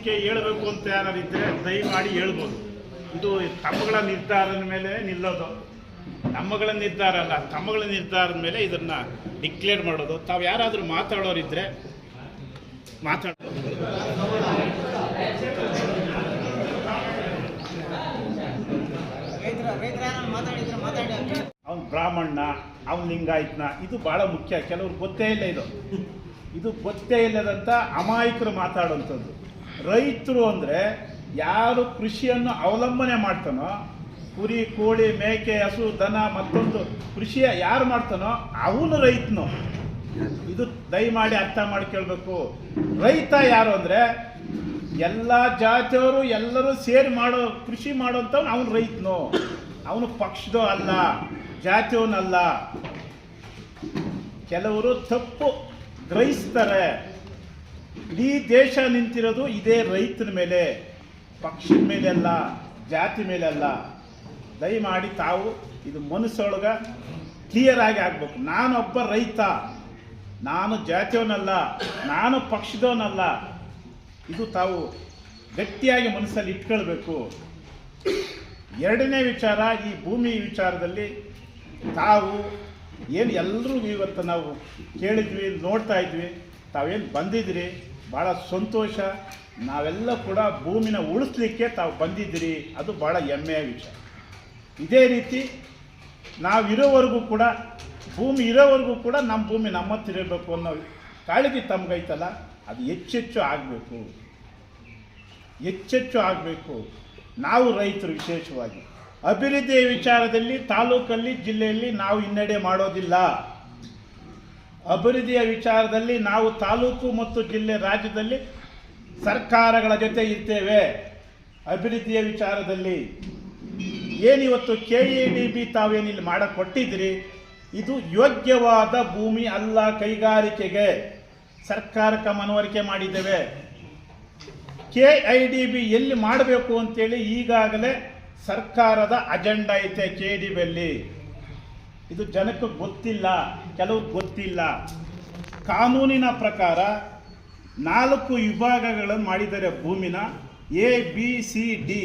ಅನಿಸಿಕೆ ಹೇಳಬೇಕು ಅಂತ ಯಾರು ಇದ್ದರೆ ದಯಮಾಡಿ ಹೇಳ್ಬೋದು. ಇದು ತಮ್ಮಗಳ ನಿರ್ಧಾರದ ಮೇಲೆ ನಿಲ್ಲೋದು. ತಮ್ಮಗಳ ನಿರ್ಧಾರ ಅಲ್ಲ, ತಮ್ಮಗಳ ನಿರ್ಧಾರದ ಮೇಲೆ ಇದನ್ನು ಡಿಕ್ಲೇರ್ ಮಾಡೋದು. ತಾವು ಯಾರಾದರೂ ಮಾತಾಡೋರಿದ್ರೆ ಮಾತಾಡೋದು ಅವ್ನು ಬ್ರಾಹ್ಮಣ ಅವನು ಲಿಂಗಾಯತ್ನ, ಇದು ಬಹಳ ಮುಖ್ಯ. ಕೆಲವ್ರು ಗೊತ್ತೇ ಇಲ್ಲ ಇದು. ಇದು ಗೊತ್ತೇ ಇಲ್ಲದಂಥ ಅಮಾಯಕರು ಮಾತಾಡುವಂಥದ್ದು ರೈತರು ಅಂದರೆ ಯಾರು ಕೃಷಿಯನ್ನು ಅವಲಂಬನೆ ಮಾಡ್ತಾನೋ, ಕುರಿ, ಕೋಳಿ, ಮೇಕೆ, ಹಸು, ದನ, ಮತ್ತೊಂದು ಕೃಷಿಯ ಯಾರು ಮಾಡ್ತಾನೋ ಅವನು ರೈತನು. ಇದು ದಯಮಾಡಿ ಅರ್ಥ ಮಾಡ್ಕೊಳ್ಬೇಕು ರೈತ ಯಾರು ಅಂದರೆ ಎಲ್ಲ ಜಾತಿಯವರು ಎಲ್ಲರೂ ಸೇರಿ ಮಾಡೋ, ಕೃಷಿ ಮಾಡೋಂಥವ್ನು ಅವನು ರೈತನು. ಅವನು ಪಕ್ಷದೋ ಅಲ್ಲ, ಜಾತಿಯವನಲ್ಲ. ಕೆಲವರು ತಪ್ಪು ಗ್ರಹಿಸ್ತಾರೆ. ಇಡೀ ದೇಶ ನಿಂತಿರೋದು ಇದೇ ರೈತನ ಮೇಲೆ, ಪಕ್ಷದ ಮೇಲೆ ಅಲ್ಲ, ಜಾತಿ ಮೇಲೆ ಅಲ್ಲ. ದಯಮಾಡಿ ತಾವು ಇದು ಮನಸ್ಸೊಳಗೆ ಕ್ಲಿಯರ್ ಆಗಿ ಆಗ್ಬೇಕು. ನಾನೊಬ್ಬ ರೈತ, ನಾನು ಜಾತಿಯವನಲ್ಲ, ನಾನು ಪಕ್ಷದವನಲ್ಲ. ಇದು ತಾವು ಗಟ್ಟಿಯಾಗಿ ಮನಸ್ಸಲ್ಲಿ ಇಟ್ಕೊಳ್ಬೇಕು. ಎರಡನೇ ವಿಚಾರ, ಈ ಭೂಮಿ ವಿಚಾರದಲ್ಲಿ ತಾವು ಏನು ಎಲ್ಲರೂ ಇವತ್ತು ನಾವು ಕೇಳಿದ್ವಿ, ನೋಡ್ತಾ ಇದ್ವಿ. ತಾವೇನು ಬಂದಿದ್ದೀರಿ? ಭಾಳ ಸಂತೋಷ. ನಾವೆಲ್ಲ ಕೂಡ ಭೂಮಿನ ಉಳಿಸ್ಲಿಕ್ಕೆ ತಾವು ಬಂದಿದ್ದೀರಿ. ಅದು ಭಾಳ ಹೆಮ್ಮೆಯ ವಿಷಯ. ಇದೇ ರೀತಿ ನಾವಿರೋವರೆಗೂ ಕೂಡ, ಭೂಮಿ ಇರೋವರೆಗೂ ಕೂಡ ನಮ್ಮ ಭೂಮಿ ನಮ್ಮ ಇರಬೇಕು ಅನ್ನೋ ಕಾಳಜಿ ತಮಗೈತಲ್ಲ, ಅದು ಹೆಚ್ಚೆಚ್ಚು ಆಗಬೇಕು. ಹೆಚ್ಚೆಚ್ಚು ಆಗಬೇಕು. ನಾವು ರೈತರು ವಿಶೇಷವಾಗಿ. ಅಭಿವೃದ್ಧಿಯ ವಿಚಾರದಲ್ಲಿ ತಾಲೂಕಲ್ಲಿ, ಜಿಲ್ಲೆಯಲ್ಲಿ ನಾವು ಹಿನ್ನಡೆ ಮಾಡೋದಿಲ್ಲ. ಅಭಿವೃದ್ಧಿಯ ವಿಚಾರದಲ್ಲಿ ನಾವು ತಾಲೂಕು ಮತ್ತು ಜಿಲ್ಲೆ ರಾಜ್ಯದಲ್ಲಿ ಸರ್ಕಾರಗಳ ಜೊತೆ ಇರ್ತೇವೆ. ಅಭಿವೃದ್ಧಿಯ ವಿಚಾರದಲ್ಲಿ ಏನಿವತ್ತು ಕೆ ಎ ಡಿ ಬಿ ತಾವೇನಿಲ್ಲಿ ಮಾಡಕ್ಕೆ ಕೊಟ್ಟಿದ್ದೀರಿ ಇದು ಯೋಗ್ಯವಾದ ಭೂಮಿ ಅಲ್ಲ ಕೈಗಾರಿಕೆಗೆ. ಸರ್ಕಾರಕ್ಕೆ ಮನವರಿಕೆ ಮಾಡಿದ್ದೇವೆ. ಕೆ ಐ ಡಿ ಬಿ ಎಲ್ಲಿ ಮಾಡಬೇಕು ಅಂತೇಳಿ ಈಗಾಗಲೇ ಸರ್ಕಾರದ ಅಜೆಂಡಾ ಐತೆ ಕೆ ಡಿ ಬಿಯಲ್ಲಿ ಇದು ಜನಕ್ಕೆ ಗೊತ್ತಿಲ್ಲ ಕೆಲವು ಗೊತ್ತಿಲ್ಲ. ಕಾನೂನಿನ ಪ್ರಕಾರ ನಾಲ್ಕು ವಿಭಾಗಗಳನ್ನು ಮಾಡಿದ್ದಾರೆ ಭೂಮಿನ, A, B, C, D.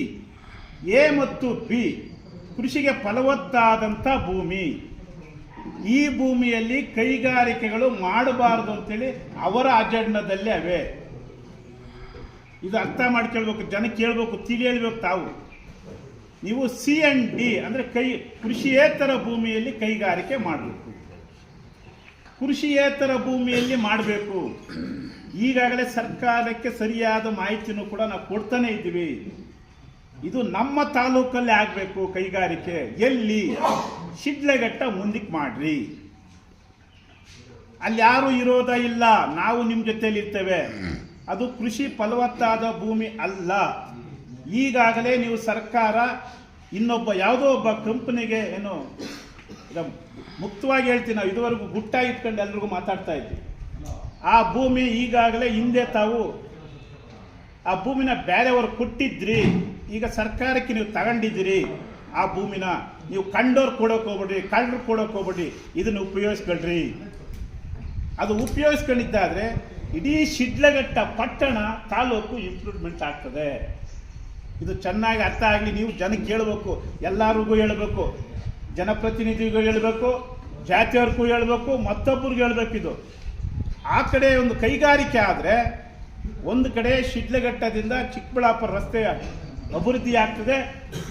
A ಮತ್ತು ಬಿ ಕೃಷಿಗೆ ಫಲವತ್ತಾದಂಥ ಭೂಮಿ. ಈ ಭೂಮಿಯಲ್ಲಿ ಕೈಗಾರಿಕೆಗಳು ಮಾಡಬಾರದು ಅಂತೇಳಿ ಅವರ ಅಜೆಂಡದಲ್ಲೇ ಅವೆ. ಇದು ಅರ್ಥ ಮಾಡ್ಕೊಳ್ಬೇಕು ಜನ ಕೇಳಬೇಕು ತಿಳಿ ಹೇಳ್ಬೇಕು ತಾವು. ನೀವು ಸಿ ಅಂಡ್ ಡಿ ಅಂದರೆ ಕೈ, ಕೃಷಿಯೇತರ ಭೂಮಿಯಲ್ಲಿ ಕೈಗಾರಿಕೆ ಮಾಡಬೇಕು. ಕೃಷಿಯೇತರ ಭೂಮಿಯಲ್ಲಿ ಮಾಡಬೇಕು. ಈಗಾಗಲೇ ಸರ್ಕಾರಕ್ಕೆ ಸರಿಯಾದ ಮಾಹಿತಿನೂ ಕೂಡ ನಾವು ಕೊಡ್ತಾನೆ ಇದ್ದೀವಿ. ಇದು ನಮ್ಮ ತಾಲೂಕಲ್ಲಿ ಆಗಬೇಕು ಕೈಗಾರಿಕೆ. ಎಲ್ಲಿ? ಶಿಡ್ಲೆಘಟ್ಟ ಮುಂದಕ್ಕೆ ಮಾಡ್ರಿ. ಅಲ್ಲಿ ಯಾರು ಇರೋದ ಇಲ್ಲ. ನಾವು ನಿಮ್ಮ ಜೊತೆಯಲ್ಲಿ ಇರ್ತೇವೆ ಅದು ಕೃಷಿ ಫಲವತ್ತಾದ ಭೂಮಿ ಅಲ್ಲ. ಈಗಾಗಲೇ ನೀವು ಸರ್ಕಾರ ಇನ್ನೊಬ್ಬ ಯಾವುದೋ ಒಬ್ಬ ಕಂಪನಿಗೆ ಏನು ಮುಕ್ತವಾಗಿ ಹೇಳ್ತೀನಿ ನಾವು ಇದುವರೆಗೂ ಗುಟ್ಟ ಇಟ್ಕೊಂಡು ಎಲ್ರಿಗೂ ಮಾತಾಡ್ತಾ ಇದ್ವಿ. ಆ ಭೂಮಿ ಈಗಾಗಲೇ ಹಿಂದೆ ತಾವು ಆ ಭೂಮಿನ ಬೇರೆಯವರು ಕೊಟ್ಟಿದ್ರಿ. ಈಗ ಸರ್ಕಾರಕ್ಕೆ ನೀವು ತಗೊಂಡಿದ್ದೀರಿ. ಆ ಭೂಮಿನ ನೀವು ಕಂಡೋರು ಕೊಡೋಕೆ ಹೋಗ್ಬೇಡ್ರಿ, ಕಳ್ಳರು ಕೊಡೋಕೆ ಹೋಗ್ಬೇಡ್ರಿ. ಇದನ್ನು ಉಪಯೋಗಿಸ್ಕೊಳ್ರಿ. ಅದು ಉಪಯೋಗಿಸ್ಕೊಂಡಿದ್ದಾದ್ರೆ ಇಡೀ ಶಿಡ್ಲಘಟ್ಟ ಪಟ್ಟಣ ತಾಲೂಕು ಇಂಪ್ರೂವ್ಮೆಂಟ್ ಆಗ್ತದೆ. ಇದು ಚೆನ್ನಾಗಿ ಅರ್ಥ ಆಗಲಿ, ನೀವು ಜನಕ್ಕೆ ಹೇಳ್ಬೇಕು, ಎಲ್ಲರಿಗೂ ಹೇಳಬೇಕು, ಜನಪ್ರತಿನಿಧಿಗೂ ಹೇಳಬೇಕು, ಜಾತಿಯವ್ರಿಗೂ ಹೇಳಬೇಕು, ಮತ್ತೊಬ್ಬರಿಗೂ ಹೇಳಬೇಕು ಇದು. ಆ ಕಡೆ ಒಂದು ಕೈಗಾರಿಕೆ ಆದರೆ ಒಂದು ಕಡೆ ಶಿಡ್ಲಘಟ್ಟದಿಂದ ಚಿಕ್ಕಬಳ್ಳಾಪುರ ರಸ್ತೆಯ ಅಭಿವೃದ್ಧಿ ಆಗ್ತದೆ,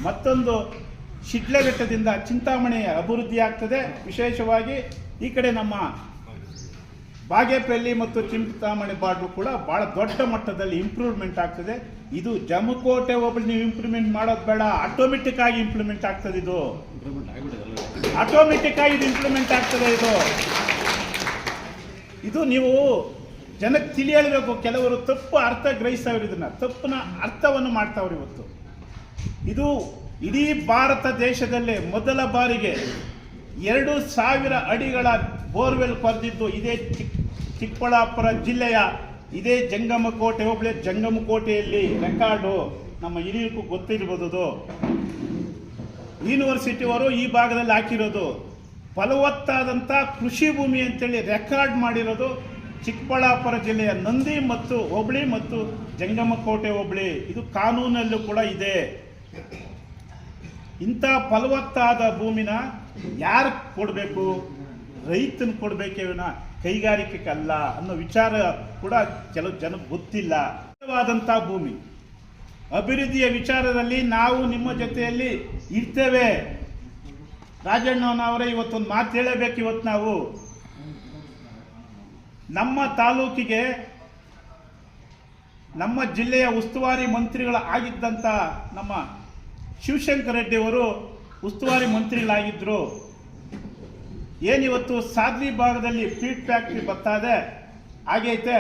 ಮತ್ತೊಂದು ಶಿಡ್ಲಘಟ್ಟದಿಂದ ಚಿಂತಾಮಣಿ ಅಭಿವೃದ್ಧಿ ಆಗ್ತದೆ. ವಿಶೇಷವಾಗಿ ಈ ಕಡೆ ನಮ್ಮ ಬಾಗೇಪಲ್ಲಿ ಮತ್ತು ಚಿಂತಾಮಣಿ ಬಾರ್ಡ್ರು ಕೂಡ ಭಾಳ ದೊಡ್ಡ ಮಟ್ಟದಲ್ಲಿ ಇಂಪ್ರೂವ್ಮೆಂಟ್ ಆಗ್ತದೆ. ಇದು ಜಮಕೋಟೆ ಒಬ್ಬಳು ನೀವು ಇಂಪ್ಲಿಮೆಂಟ್ ಮಾಡೋದು ಬೇಡ. ಆಟೋಮೆಟಿಕ್ ಆಗಿ ಇಂಪ್ಲಿಮೆಂಟ್ ಆಗ್ತದೆ ಇದು. ಆಟೋಮೆಟಿಕ್ ಆಗಿ ಇದು ಇಂಪ್ಲಿಮೆಂಟ್ ಆಗ್ತದೆ ಇದು. ಇದು ನೀವು ಜನಕ್ಕೆ ತಿಳಿ ಕೆಲವರು ತಪ್ಪು ಅರ್ಥ ಗ್ರಹಿಸ್ತಾವ್ರು ಇದನ್ನ. ತಪ್ಪನ ಅರ್ಥವನ್ನು ಮಾಡ್ತಾವ್ರು ಇವತ್ತು. ಇದು ಇಡೀ ಭಾರತ ದೇಶದಲ್ಲೇ ಮೊದಲ ಬಾರಿಗೆ ಎರಡು ಸಾವಿರ ಅಡಿಗಳ ಬೋರ್ವೆಲ್ ಕೊರೆದಿದ್ದು ಇದೇ ಚಿಕ್ ಚಿಕ್ಕಬಳ್ಳಾಪುರ ಜಿಲ್ಲೆಯ ಇದೇ ಜಂಗಮಕೋಟೆ ಹೋಬಳಿ ಜಂಗಮಕೋಟೆಯಲ್ಲಿ ರೆಕಾರ್ಡು ನಮ್ಮ ಹಿರಿಯಕ್ಕೂ ಗೊತ್ತಿರ್ಬೋದು. ಯೂನಿವರ್ಸಿಟಿಯವರು ಈ ಭಾಗದಲ್ಲಿ ಹಾಕಿರೋದು. ಫಲವತ್ತಾದಂಥ ಕೃಷಿ ಭೂಮಿ ಅಂತೇಳಿ ರೆಕಾರ್ಡ್ ಮಾಡಿರೋದು ಚಿಕ್ಕಬಳ್ಳಾಪುರ ಜಿಲ್ಲೆಯ ನಂದಿ ಮತ್ತು ಹೋಬಳಿ ಮತ್ತು ಜಂಗಮಕೋಟೆ, ಹೋಬಳಿ. ಇದು ಕಾನೂನಲ್ಲೂ ಕೂಡ ಇದೆ. ಇಂಥ ಫಲವತ್ತಾದ ಭೂಮಿನ ಯಾರು ಕೊಡಬೇಕು? ರೈತನ ಕೊಡಬೇಕೇ ವಿನ ಕೈಗಾರಿಕೆಗೆ ಅಲ್ಲ ಅನ್ನೋ ವಿಚಾರ ಕೂಡ ಕೆಲವು ಜನ ಗೊತ್ತಿಲ್ಲ. ವಾದಂಥ ಭೂಮಿ. ಅಭಿವೃದ್ಧಿಯ ವಿಚಾರದಲ್ಲಿ ನಾವು ನಿಮ್ಮ ಜೊತೆಯಲ್ಲಿ ಇರ್ತೇವೆ. ರಾಜಣ್ಣನವರೇ ಇವತ್ತೊಂದು ಮಾತು ಹೇಳಬೇಕು ಇವತ್ತು ನಾವು. ನಮ್ಮ ತಾಲೂಕಿಗೆ ನಮ್ಮ ಜಿಲ್ಲೆಯ ಉಸ್ತುವಾರಿ ಮಂತ್ರಿಗಳ ಆಗಿದ್ದಂಥ ನಮ್ಮ ಶಿವಶಂಕರ ರೆಡ್ಡಿ ಅವರು ಉಸ್ತುವಾರಿ ಮಂತ್ರಿಗಳಾಗಿದ್ದರು ಏನಿವತ್ತು ಸಾಧ್ವಿ ಭಾಗದಲ್ಲಿ ಫೀಡ್ ಫ್ಯಾಕ್ಟ್ರಿ ಬರ್ತಾ ಇದೆ? ಆಗೈತೆ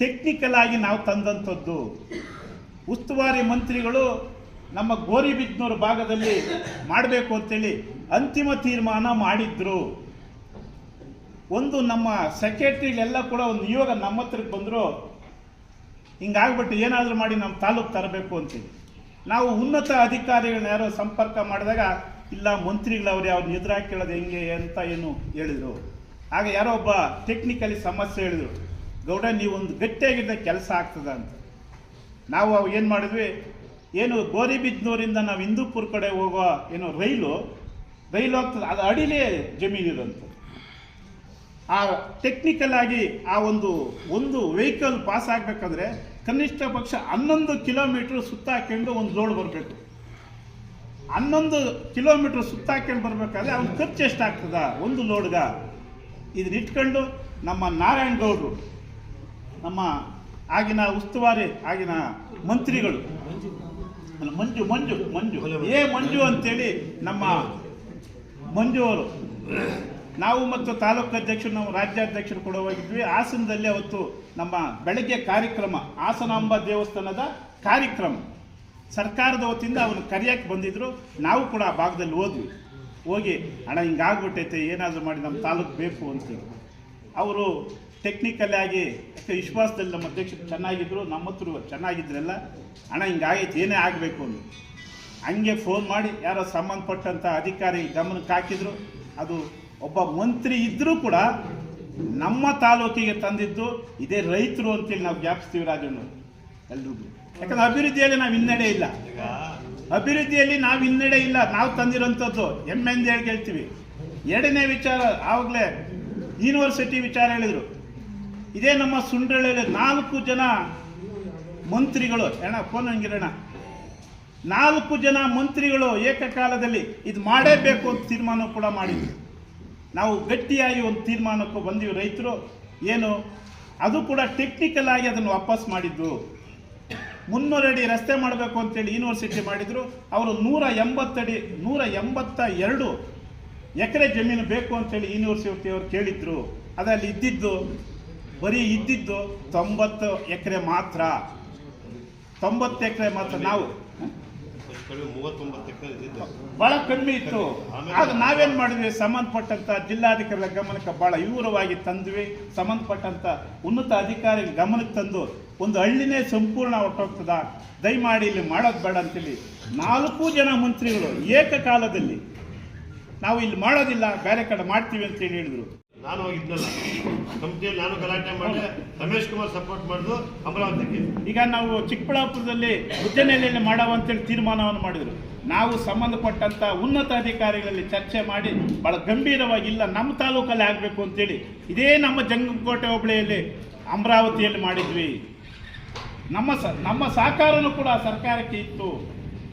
ಟೆಕ್ನಿಕಲ್ ಆಗಿ ನಾವು ತಂದಂಥದ್ದು. ಉಸ್ತುವಾರಿ ಮಂತ್ರಿಗಳು ನಮ್ಮ ಗೋರಿಬಿದ್ನೂರು ಭಾಗದಲ್ಲಿ ಮಾಡಬೇಕು ಅಂತೇಳಿ ಅಂತಿಮ ತೀರ್ಮಾನ ಮಾಡಿದ್ರು. ಒಂದು ನಮ್ಮ ಸೆಕ್ರೆಟ್ರಿಗಳೆಲ್ಲ ಕೂಡ ಒಂದು ನಿಯೋಗ ನಮ್ಮ ಹತ್ರಕ್ಕೆ ಬಂದರು. ಹಿಂಗಾಗ್ಬಿಟ್ಟು ಏನಾದರೂ ಮಾಡಿ ನಮ್ಮ ತಾಲೂಕು ತರಬೇಕು ಅಂತೇಳಿ. ನಾವು ಉನ್ನತ ಅಧಿಕಾರಿಗಳನ್ನ ಯಾರೋ ಸಂಪರ್ಕ ಮಾಡಿದಾಗ ಇಲ್ಲ, ಮಂತ್ರಿಗಳವ್ರು ಅವ್ರನ್ನ ಎದುರಾಗಿ ಕೇಳೋದು ಹೆಂಗೆ ಅಂತ ಏನು ಹೇಳಿದರು. ಆಗ ಯಾರೋ ಒಬ್ಬ ಟೆಕ್ನಿಕಲಿ ಸಮಸ್ಯೆ ಹೇಳಿದರು, ಗೌಡ ಒಂದು ಗಟ್ಟಿಯಾಗಿದ್ದ ಕೆಲಸ ಆಗ್ತದ ಅಂತ. ನಾವು ಅವು ಏನು ಮಾಡಿದ್ವಿ, ಏನು ಗೋರಿಬಿದ್ನೂರಿಂದ ನಾವು ಹಿಂದೂಪುರ ಕಡೆ ಹೋಗೋ ಏನು ರೈಲು ರೈಲು ಹೋಗ್ತದೆ ಅದು ಅಡಿಲೇ ಜಮೀನಿರೋಂಥದ್ದು ಆ ಟೆಕ್ನಿಕಲ್ ಆಗಿ ಆ ಒಂದು ಒಂದು ವೆಹಿಕಲ್ ಪಾಸ್ ಆಗಬೇಕಂದ್ರೆ ಕನಿಷ್ಠ ಪಕ್ಷ ಹನ್ನೊಂದು ಕಿಲೋಮೀಟ್ರ್ ಸುತ್ತ ಹಾಕೊಂಡು ಒಂದು ಲೋಡ್ ಬರಬೇಕು. ಹನ್ನೊಂದು ಕಿಲೋಮೀಟ್ರ್ ಸುತ್ತಾಕೊಂಡು ಬರಬೇಕಾದ್ರೆ ಅವ್ನ ಖರ್ಚು ಎಷ್ಟಾಗ್ತದ? ಒಂದು ಲೋಡ್ಗ. ಇದನ್ನ ಇಟ್ಕೊಂಡು ನಮ್ಮ ನಾರಾಯಣ ಗೌಡರು, ನಮ್ಮ ಆಗಿನ ಉಸ್ತುವಾರಿ, ಆಗಿನ ಮಂತ್ರಿಗಳು. ಮಂಜು ಮಂಜು ಮಂಜು. ಏ ಮಂಜು ಅಂತೇಳಿ ನಮ್ಮ ಮಂಜು ಅವರು. ನಾವು ಮತ್ತು ತಾಲೂಕು ಅಧ್ಯಕ್ಷರು, ನಾವು ರಾಜ್ಯಾಧ್ಯಕ್ಷರು ಕೂಡ ಹೋಗಿದ್ವಿ. ಹಾಸನದಲ್ಲಿ ಅವತ್ತು ನಮ್ಮ ಬೆಳಗ್ಗೆ ಕಾರ್ಯಕ್ರಮ, ಹಾಸನಾಂಬ ದೇವಸ್ಥಾನದ ಕಾರ್ಯಕ್ರಮ. ಸರ್ಕಾರದ ವತಿಯಿಂದ ಅವನು ಕರೆಯಕ್ಕೆ ಬಂದಿದ್ರು, ನಾವು ಕೂಡ ಆ ಭಾಗದಲ್ಲಿ ಹೋದ್ವಿ. ಹೋಗಿ, ಅಣ್ಣ, ಹಿಂಗಾಗ್ಬಿಟ್ಟೈತೆ, ಏನಾದರೂ ಮಾಡಿ, ನಮ್ಮ ತಾಲೂಕು ಬೇಕು ಅಂತೇಳಿ ಅವರು ಟೆಕ್ನಿಕಲ್ ಆಗಿ ವಿಶ್ವಾಸದಲ್ಲಿ ನಮ್ಮ ಅಧ್ಯಕ್ಷರು ಚೆನ್ನಾಗಿದ್ರು, ನಮ್ಮ ಹತ್ರ ಚೆನ್ನಾಗಿದ್ರಲ್ಲ, ಅಣ್ಣ, ಹಿಂಗಾಗೈತೆ, ಏನೇ ಆಗಬೇಕು ಅಂತ ಹಂಗೆ ಫೋನ್ ಮಾಡಿ, ಯಾರೋ ಸಂಬಂಧಪಟ್ಟಂಥ ಅಧಿಕಾರಿ ಗಮನಕ್ಕೆ ಹಾಕಿದ್ರು. ಅದು ಒಬ್ಬ ಮಂತ್ರಿ ಇದ್ದರೂ ಕೂಡ ನಮ್ಮ ತಾಲೂಕಿಗೆ ತಂದಿದ್ದು, ಇದೇ ರೈತರು ಅಂತೇಳಿ ನಾವು ಜ್ಞಾಪಿಸ್ತೀವಿ ರಾಜಣ್ಣ ಎಲ್ರಿಗೂ. ಯಾಕಂದ್ರೆ ಅಭಿವೃದ್ಧಿಯಲ್ಲಿ ನಾವು ಹಿನ್ನಡೆ ಇಲ್ಲ. ಅಭಿವೃದ್ಧಿಯಲ್ಲಿ ನಾವು ಹಿನ್ನಡೆ ಇಲ್ಲ ನಾವು ತಂದಿರೋಂಥದ್ದು ಹೆಮ್ಮೆಂದು ಹೇಳಿ ಹೇಳ್ತೀವಿ ಎರಡನೇ ವಿಚಾರ ಆವಾಗಲೇ ಯೂನಿವರ್ಸಿಟಿ ವಿಚಾರ ಹೇಳಿದರು. ಇದೇ ನಮ್ಮ ಸುಂಡ್ರಳ್ಳಿಯಲ್ಲಿ ನಾಲ್ಕು ಜನ ಮಂತ್ರಿಗಳು ಅಣ್ಣ ಫೋನ್ ಹಂಗಿರೋಣ ನಾಲ್ಕು ಜನ ಮಂತ್ರಿಗಳು ಏಕಕಾಲದಲ್ಲಿ ಇದು ಮಾಡೇಬೇಕು ಅಂತ ತೀರ್ಮಾನ ಕೂಡ ಮಾಡಿದ್ವಿ ನಾವು ಗಟ್ಟಿಯಾಗಿ ಒಂದು ತೀರ್ಮಾನಕ್ಕೂ ಬಂದೀವಿ ರೈತರು. ಏನು? ಅದು ಕೂಡ ಟೆಕ್ನಿಕಲ್ ಆಗಿ ಅದನ್ನು ವಾಪಸ್ ಮಾಡಿದ್ದು. ಮುನ್ನೂರು ಅಡಿ ರಸ್ತೆ ಮಾಡಬೇಕು ಅಂತೇಳಿ ಯೂನಿವರ್ಸಿಟಿ ಮಾಡಿದ್ರು. ಅವರು ನೂರ ಎಂಬತ್ತಡಿ, ನೂರ ಎಂಬತ್ತ ಎರಡು ಎಕರೆ ಜಮೀನು ಬೇಕು ಅಂತೇಳಿ ಯೂನಿವರ್ಸಿಟಿ ಅವರು ಕೇಳಿದ್ರು. ಅದರಲ್ಲಿ ಇದ್ದಿದ್ದು, ಬರೀ ಇದ್ದಿದ್ದು ತೊಂಬತ್ತು ಎಕರೆ ಮಾತ್ರ. ತೊಂಬತ್ತು ಎಕರೆ ಮಾತ್ರ. ನಾವು ಬಹಳ ಕಮ್ಮಿ ಇತ್ತು. ಆಗ ನಾವೇನ್ ಮಾಡಿದ್ವಿ? ಸಂಬಂಧಪಟ್ಟಂತ ಜಿಲ್ಲಾಧಿಕಾರಿಗಳ ಗಮನಕ್ಕೆ ಬಹಳ ವಿವರವಾಗಿ ತಂದ್ವಿ. ಸಂಬಂಧಪಟ್ಟಂತ ಉನ್ನತ ಅಧಿಕಾರಿಗಳ ಗಮನಕ್ಕೆ ತಂದು ಒಂದು ಹಳ್ಳಿನೇ ಸಂಪೂರ್ಣ ಹೊರಟೋಗ್ತದ? ದಯಮಾಡಿ ಇಲ್ಲಿ ಮಾಡೋದು ಬೇಡ ಅಂತೇಳಿ ನಾಲ್ಕು ಜನ ಮಂತ್ರಿಗಳು ಏಕಕಾಲದಲ್ಲಿ ನಾವು ಇಲ್ಲಿ ಮಾಡೋದಿಲ್ಲ ಬೇರೆ ಕಡೆ ಮಾಡ್ತೀವಿ ಅಂತೇಳಿ ಹೇಳಿದ್ರು. ನಾನು ಹೋಗಿದ್ನಲ್ಲ ಕಂಪ್ನಿಯಲ್ಲಿ ನಾನು ಗಲಾಟೆ ಮಾಡಿದೆ ರಮೇಶ್ ಕುಮಾರ್ ಸಪೋರ್ಟ್ ಮಾಡಿದ್ರು ಅಮರಾವತಿಗೆ. ಈಗ ನಾವು ಚಿಕ್ಕಬಳ್ಳಾಪುರದಲ್ಲಿ ಉದ್ದನೆಲೆಯಲ್ಲಿ ಮಾಡವ ಅಂತೇಳಿ ತೀರ್ಮಾನವನ್ನು ಮಾಡಿದರು. ನಾವು ಸಂಬಂಧಪಟ್ಟಂತ ಉನ್ನತ ಅಧಿಕಾರಿಗಳಲ್ಲಿ ಚರ್ಚೆ ಮಾಡಿ ಬಹಳ ಗಂಭೀರವಾಗಿ ಇಲ್ಲ ನಮ್ಮ ತಾಲೂಕಲ್ಲಿ ಆಗಬೇಕು ಅಂತೇಳಿ ಇದೇ ನಮ್ಮ ಜಂಗಕೋಟೆ ಹೋಬಳಿಯಲ್ಲಿ ಅಮರಾವತಿಯಲ್ಲಿ ಮಾಡಿದ್ವಿ. ನಮ್ಮ ಸ ನಮ್ಮ ಸಹಕಾರನೂ ಕೂಡ ಸರ್ಕಾರಕ್ಕೆ ಇತ್ತು.